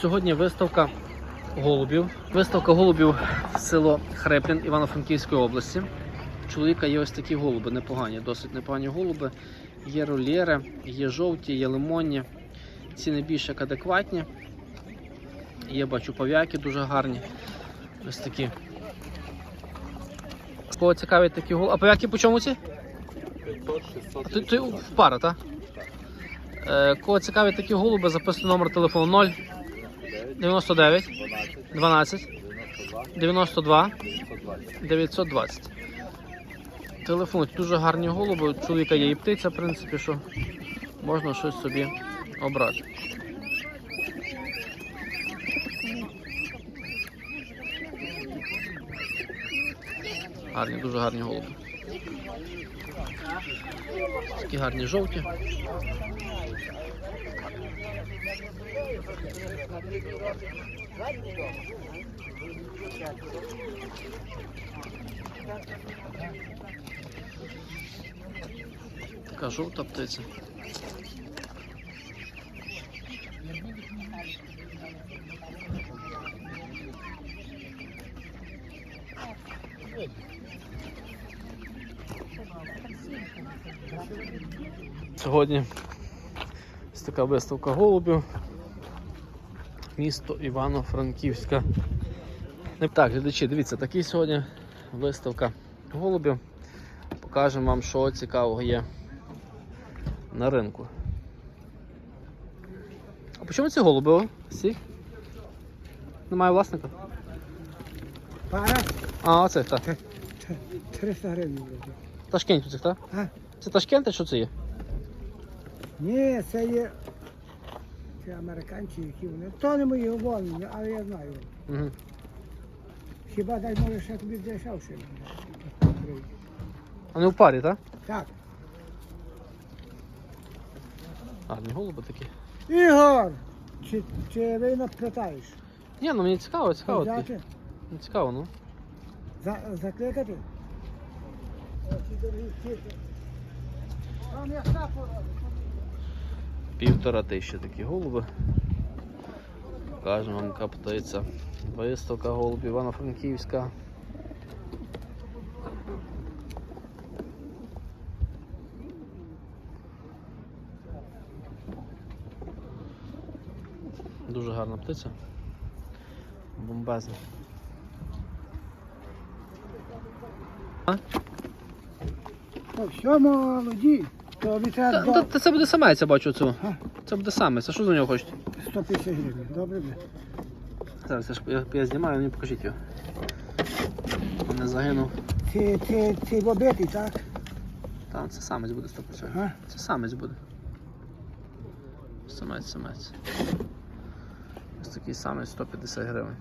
Сьогодні виставка голубів. Виставка голубів село Хреплін Івано-Франківської області. У Чоловіка є ось такі голуби, непогані, досить непогані голуби. Є рольєри, є жовті, є лимонні. Ціни більш як адекватні. Є, бачу, пав'яки дуже гарні. Ось такі. Кого цікавить такі голуби? А пав'яки по чому ці? 500, 600. А Ти, ти в пара, так? Е, кого цікавить такі голуби, записуй номер телефону 0 99 12, 12 92, 92 920. 920. Телефонують дуже гарні голуби. Чоловіка є і птиця, в принципі, що можна щось собі обрати. Гарні, дуже гарні голуби. Такі гарні жовті. Така жовта птиця. Сьогодні ось така виставка голубів. Місто Івано-Франківська. Так, глядачі, дивіться, такий сьогодні виставка голубів. Покажемо вам, що цікавого є на ринку. А по чому ці голуби? Всі? Немає власника? Пара А, оце так. 300 гривень. цих, так? Це Ташкент, що це є? Ні, це є. Це американці, які вони. То не мої уволнення, але я знаю. Угу. Хіба дай може ще тобі дешевше. Вони в парі, так? Так. Гарні голуби такі. Ігор! Чи, чи ви нас питаєш? Ні, ну мені цікаво, цікаво. такі. Ну, Цікаво, ну. За, закликати? О, ці дорогі птиці. Там я сапу Півтора тисячі такі голуби. Кажемо вам, птиця. Виставка голубів Івано-Франківська. Дуже гарна птиця. Бомбезна. Ну, все молоді. То Та, до та це буде самець, я бачу цю. Це буде самець. А що за нього хочете? 150 гривень. Добре? буде? Зараз я, ж- я, я знімаю, мені покажіть його. Не загинув. Це, це, це бобити, так? Та, це самець буде 100%. А? Це самець буде. Самець, самець. Ось такий самець 150 гривень.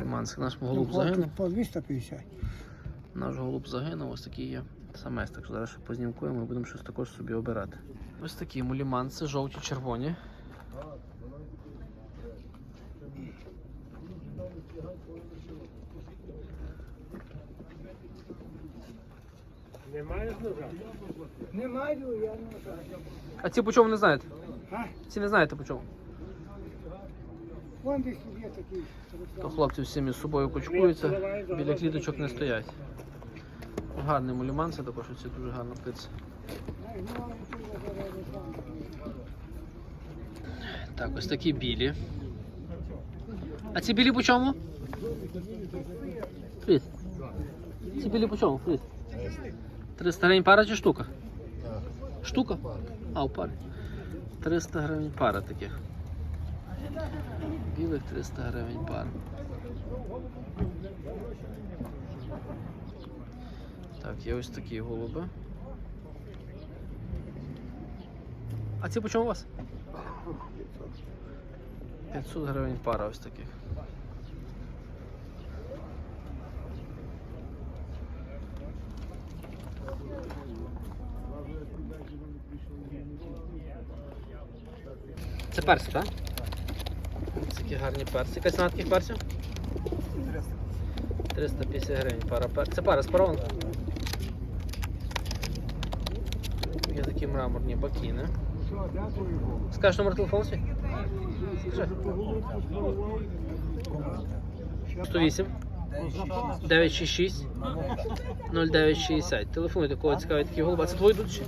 Ліманський наш голуб Ну, загинув. По 250. Наш голуб загинув, ось такий є самець. Так що зараз ще познімкуємо і будемо щось також собі обирати. Ось такі муліманці, жовті, червоні. Не маю, я не знаю. А ці по чому не знаєте? А? Ці не знаєте по чому? Вон десь є такий. То хлопці всі між собою кучкуються, біля кліточок не стоять. Гарний муліман, це також оці дуже гарна птиця. Так, ось такі білі. А ці білі по чому? Фрід. Ці білі по чому, Фрід? 300 гривень пара чи штука? Штука? А, у парі. 300 гривень пара таких. Білих 300 гривень пара. Так, є ось такі голуби. А ці по чому у вас? 500 гривень пара ось таких. Це перси, так? Ось Такі гарні перси. Яка ціна таких персів? 350 гривень пара персів. Це пара спарована? Є такі мраморні бакіни. Що. Скажеш номер телефону свій? 108 966 0960. Телефонуйте, кого цікавить такі голуби. А це твої дудчі?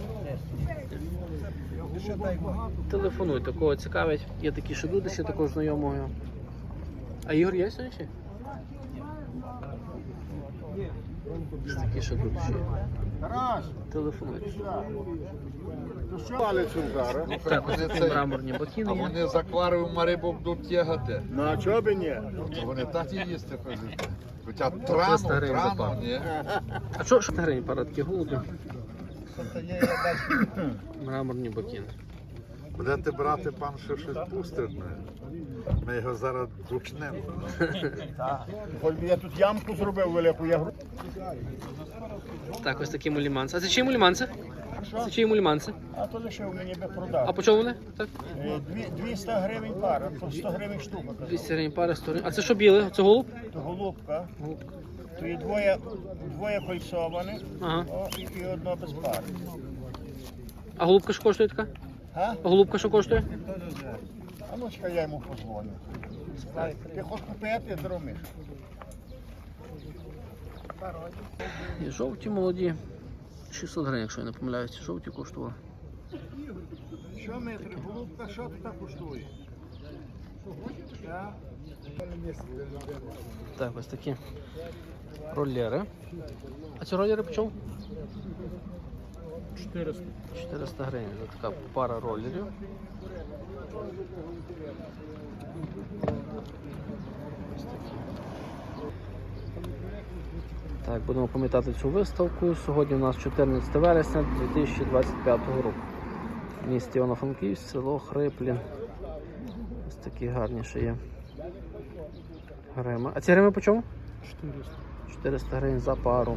Телефонуйте, кого цікавить. Є такі ще дудичі, також знайомого. А Ігор є сьогодні? Ще? Ось такі ще дудичі. Телефонуйте. Палицю. Так, ось такі мраморні А є. вони з акваріума рибу будуть тягати. Ну а чого б ні? То вони так і їсти ходять. Хоча 300 трану, пару. ні. А що, що гривень пара таких голубів? Мраморні бокіни. Будете брати, пан ще щось пустить. Ми, його зараз дучнемо. Хоч я тут ямку зробив велику, я гру. Так, ось такі муліманці. А це чиї муліманці? Це чиї муліманці? А то лишив мені би продав. А по чому вони? Так? Е, дві- 200 гривень пара, то 100 гривень штука. казав. 200 гривень пара, 100 гривень. А це що біле? Це голуб? То голубка, Голубка. то є двоє, двоє кольцованих, Ага. о, і, і одно без пари. А голубка що коштує така? А? Голубка що коштує? А ну чекай, я йому позвоню. Ти хочеш купити, дромиш. І жовті молоді. 600 гривень, якщо я не помиляюся. Жовті коштували. Що метри, голубка, що тут так коштує? Так? Ось такі ролери. А ці ролери по чому? 400. 400 гривень за така пара ролерів. Так, будемо пам'ятати цю виставку. Сьогодні у нас 14 вересня 2025 року. В місті Івано-Франківськ, село Хриплін. Ось такі гарні ще є. Грими. А ці грими по чому? 400. 400 гривень за пару.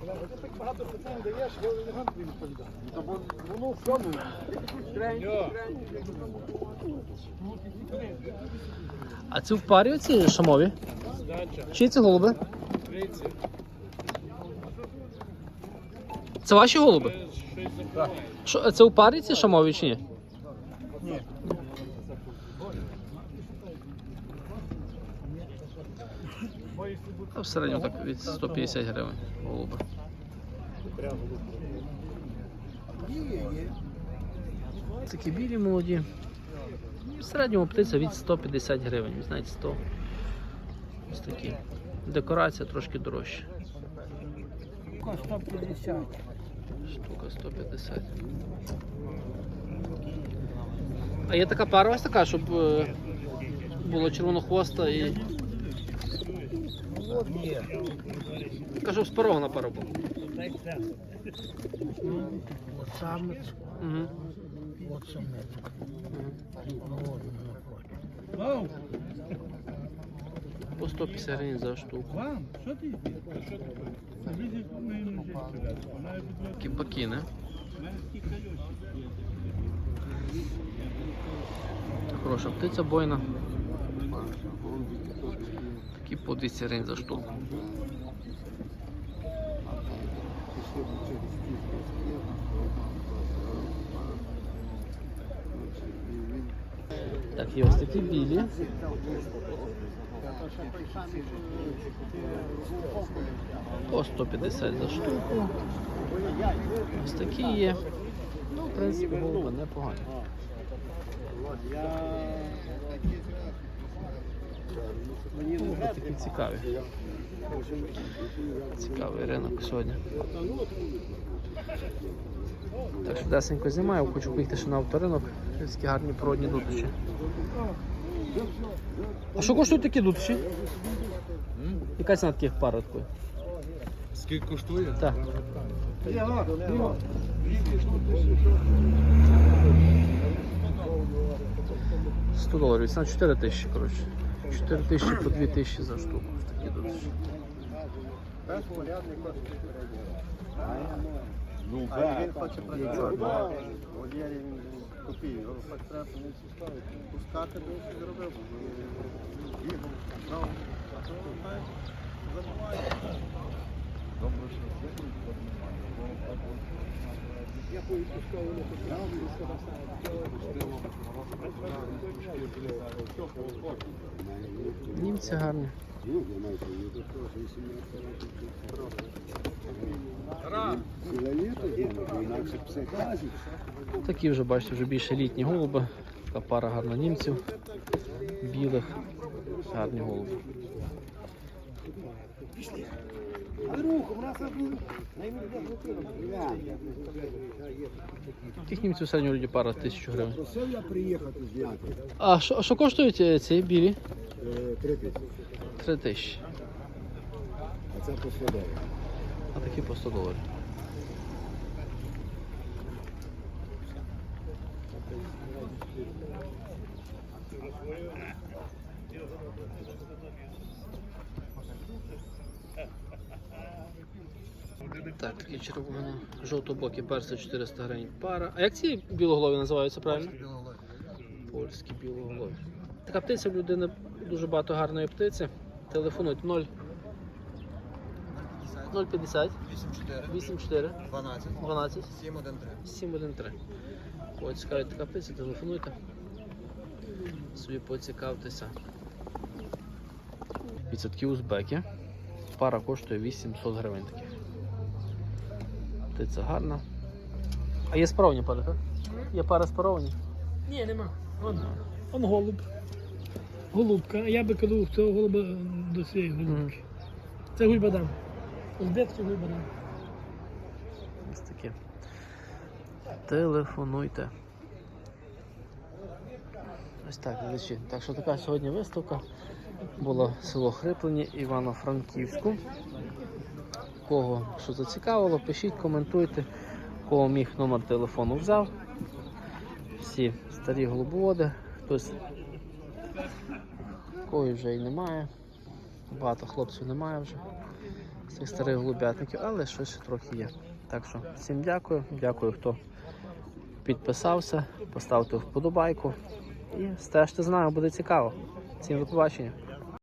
Такі голуби. А це в парі оці шамові? Чи це голуби? Це ваші голуби? Що, це у парі ці шамові чи ні? Ні. А в середньому так від 150 гривень голуби. Такі білі молоді. В середньому птиця від 150 гривень, знаєте, 100. Ось такі. Декорація трошки дорожча. 150. Штука 150. А є така пара ось така, щоб е, було червонохвоста і. Кажу, спарована пара була. От самець, Угу. от самець. По 150 гривень за штуку. Такі бакіни. Хороша птиця бойна. Такі по 200 гривень за штуку. Так, є ось такі білі. По 150 за штуку. Ось такі є. Ну, в принципі, голуби непогані. Голуби такі цікаві. Цікавий ринок сьогодні. Так, швидесенько знімаю, хочу поїхати ще на авторинок. Такі гарні породні дудочі. А що коштують такі дудочі? Яка ціна таких пар такої? Скільки коштує? Так. Сто доларів, ціна 4 тисячі, коротше. 4 тисячі по 2 тисячі за штуку. Такі дудочі. А він хоче працювати. Вольєрі він копій. Його хоч треба пускати, бо він зробив. А то, забуває. Добре, що це Німці гарні. Такі вже, бачите, вже більше літні голуби. Така пара гарна німців. Білих. Гарні голуби. Тих німців середньо люди пара тисячу гривень. Просив я приїхати зняти. А що, а що коштують е, ці білі? Три тисячі. Три тисячі. А це по 100 доларів. А такі по 100 доларів. Так, такі червоно жовто-бокі перси 400 гривень пара. А як ці білоголові називаються правильно? Польські білоголові. Така птиця в людини дуже багато гарної птиці. Телефонують 0 050 84, 84 12, 12 7, 1, 3. 713. Ось цікавить така птиця, телефонуйте. Собі поцікавтеся. Відсотки узбеки. Пара коштує 800 гривень таких. Птиця гарна. А є спаровані пари, так? Є пара спаровані? Ні, нема. Он, он голуб. Голубка. А я би коли цього голуба до цієї голубки. Це гульбадан. Узбецький гульбадан. Ось таке. Телефонуйте. Ось так, глядачі. Так що така сьогодні виставка. Було село Хриплені Івано-Франківську. Кого що зацікавило, пишіть, коментуйте. Кого міг номер телефону взяв. Всі старі голубоводи. Хтось кої вже і немає. Багато хлопців немає вже з цих старих голубятників, але щось трохи є. Так що всім дякую. Дякую, хто підписався, поставте вподобайку і стежте з нами, буде цікаво. Всім до побачення.